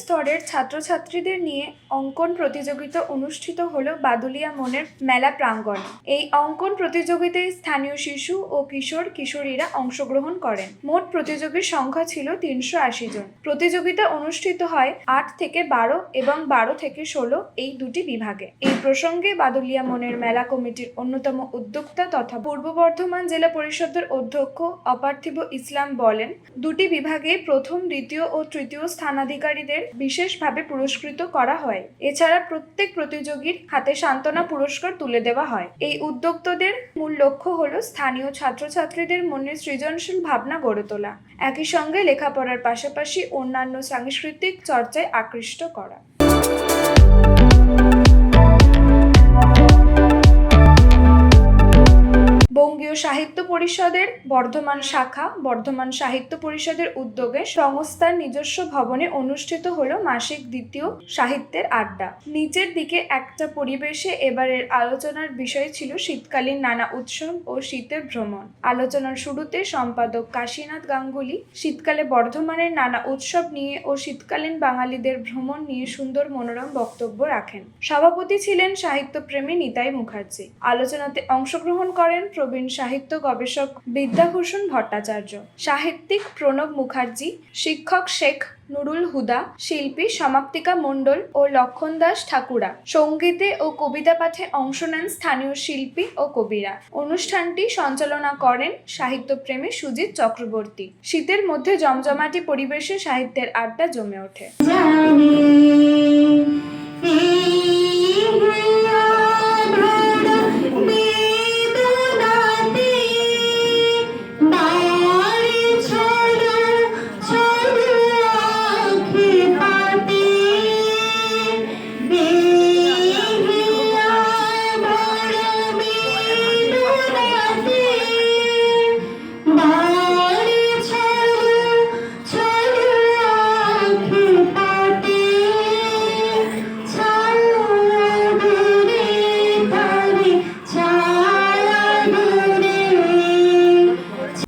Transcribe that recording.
স্তরের ছাত্রছাত্রীদের নিয়ে অঙ্কন প্রতিযোগিতা অনুষ্ঠিত হলো বাদুলিয়া মনের মেলা প্রাঙ্গণে। এই অঙ্কন প্রতিযোগিতায় স্থানীয় শিশু ও কিশোর কিশোরীরা অংশগ্রহণ করেন। মোট প্রতিযোগীর সংখ্যা ছিল তিনশো আশি জন। প্রতিযোগিতা অনুষ্ঠিত হয় আট থেকে বারো এবং বারো থেকে ষোলো এই দুটি বিভাগে। এই প্রসঙ্গে বাদুলিয়া মনের মেলা কমিটির অন্যতম উদ্যোক্তা তথা পূর্ব বর্ধমান জেলা পরিষদের অধ্যক্ষ অপার্থিব ইসলাম বলেন, দুটি বিভাগে প্রথম, দ্বিতীয় ও তৃতীয় স্থানাধিকারীদের বিশেষভাবে পুরস্কৃত করা হয়। এছাড়া প্রত্যেক প্রতিযোগীর হাতে সান্ত্বনা পুরস্কার তুলে দেওয়া হয়। এই উদ্যোক্তদের মূল লক্ষ্য হল স্থানীয় ছাত্রছাত্রীদের মনে সৃজনশীল ভাবনা গড়ে তোলা। একই সঙ্গে লেখাপড়ার পাশাপাশি অন্যান্য সাংস্কৃতিক চর্চায় আকৃষ্ট করা। বঙ্গীয় সাহিত্য পরিষদের বর্ধমান শাখা, বর্ধমান সাহিত্য পরিষদের উদ্যোগে সংস্থার নিজস্ব ভবনে অনুষ্ঠিত হলো মাসিক দ্বিতীয় সাহিত্যের আড্ডা। নিচের দিকে একটা পরিবেশে এবারের আলোচনার বিষয় ছিল শীতকালীন নানা উৎসব ও শীতের ভ্রমণ। আলোচনার শুরুতে সম্পাদক কাশীনাথ গাঙ্গুলি, শীতকালে বর্ধমানের নানা উৎসব নিয়ে ও শীতকালীন বাঙালিদের ভ্রমণ নিয়ে সুন্দর মনোরম বক্তব্য রাখেন। সভাপতি ছিলেন সাহিত্যপ্রেমী নিতাই মুখার্জি। আলোচনাতে অংশগ্রহণ করেন প্রবীণ সাহিত্য গবেষক বিদ্যাভূষণ ভট্টাচার্য, সাহিত্যিক প্রণব মুখার্জি, শিক্ষক শেখ নুরুল হুদা, শিল্পী সমাপ্তিকা মণ্ডল ও লক্ষণ দাস ঠাকুরা। সঙ্গীতে ও কবিতা পাঠে অংশ নেন স্থানীয় শিল্পী ও কবিরা। অনুষ্ঠানটি সঞ্চালনা করেন সাহিত্যপ্রেমী সুজিত চক্রবর্তী। শীতের মধ্যে জমজমাটি পরিবেশে সাহিত্যের আড্ডা জমে ওঠে।